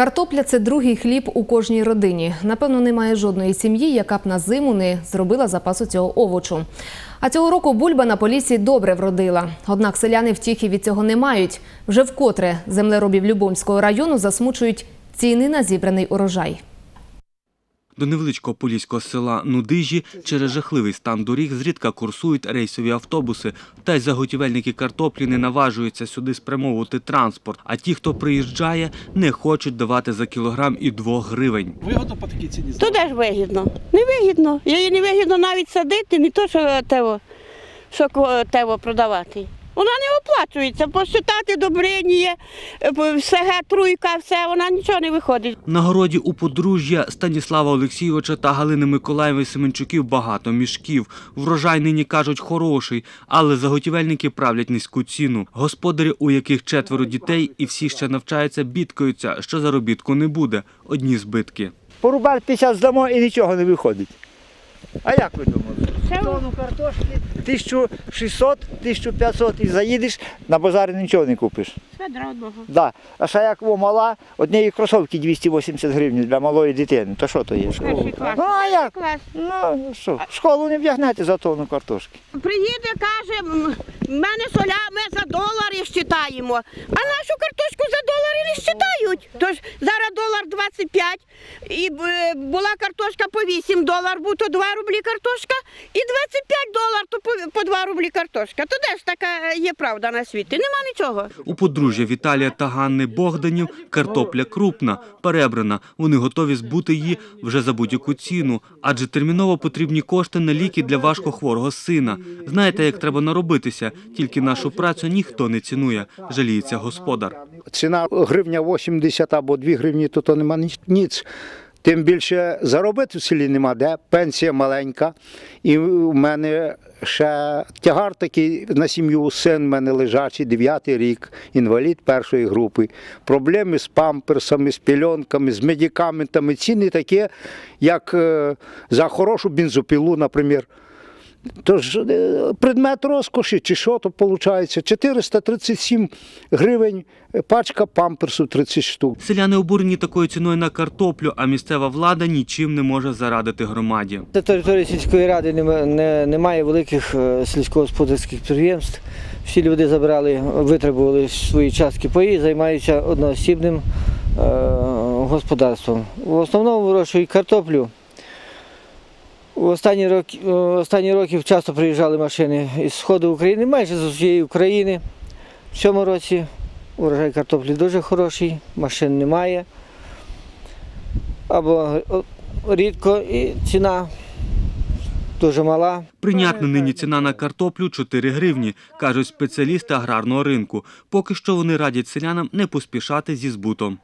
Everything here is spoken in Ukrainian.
Картопля це другий хліб у кожній родині. Напевно, немає жодної сім'ї, яка б на зиму не зробила запасу цього овочу. А цього року бульба на полісі добре вродила. Однак селяни втіхи від цього не мають. Вже вкотре землеробів Любомського району засмучують ціни на зібраний урожай. До невеличкого поліського села Нудижі через жахливий стан доріг зрідка курсують рейсові автобуси, та й заготівельники картоплі не наважуються сюди спрямовувати транспорт. А ті, хто приїжджає, не хочуть давати за кілограм і двох гривень. Вигодно по такій ціні То де ж вигідно? Не вигідно. Її не вигідно навіть садити, не то, що тево, що тево продавати. Вона не оплачується, посчитати добрині є, е, труйка, все, вона нічого не виходить. На городі у подружжя Станіслава Олексійовича та Галини Миколаєвої Семенчуків багато мішків. Врожай нині кажуть хороший, але заготівельники правлять низьку ціну. Господарі, у яких четверо дітей і всі ще навчаються, бідкаються, що заробітку не буде. Одні збитки. По рубль 50 здамо і нічого не виходить. А як ви думали? Тонну картошки 1600, 1500 і заїдеш, на базарі нічого не купиш. одного. Да. А ще як о, мала, однієї кросовки 280 гривень для малої дитини. То що то є? Перший клас. Ну а як? Клас. Ну що, в школу не вдягнете за тонну картошки. Приїде, каже, в мене соля, ми за долари щитаємо. А нашу картошку не щитають. Тож зараз долар 25, і е, була картошка по 8 долар, був то 2 рублі картошка, і 25 долар, то по, по 2 рублі картошка. То де ж така є правда на світі? Нема нічого. У подружжя Віталія та Ганни Богданів картопля крупна, перебрана. Вони готові збути її вже за будь-яку ціну, адже терміново потрібні кошти на ліки для важкохворого сина. Знаєте, як треба наробитися, тільки нашу працю ніхто не цінує, жаліється господар. Ціна гривня 80 або 2 гривні, то, то нема ні- ніц. Тим більше заробити в селі нема де, пенсія маленька. І в мене ще тягар такий на сім'ю, син в мене лежачий, 9 рік, інвалід першої групи. Проблеми з памперсами, з пільонками, з медикаментами. Ціни такі, як е, за хорошу бензопілу, наприклад. Тож е, предмет розкоші чи що то виходить? 437 гривень е, пачка памперсу 30 штук. Селяни обурені такою ціною на картоплю, а місцева влада нічим не може зарадити громаді. На території сільської ради немає великих е, сільськогосподарських підприємств. Всі люди забрали, витребували свої частки паї, займаються одноосібним господарством. В основному вирощують картоплю. Останні роки, останні роки часто приїжджали машини із сходу України, майже з усієї України. В цьому році урожай картоплі дуже хороший, машин немає. Або рідко і ціна дуже мала. Прийнятна нині ціна на картоплю 4 гривні, кажуть спеціалісти аграрного ринку. Поки що вони радять селянам не поспішати зі збутом.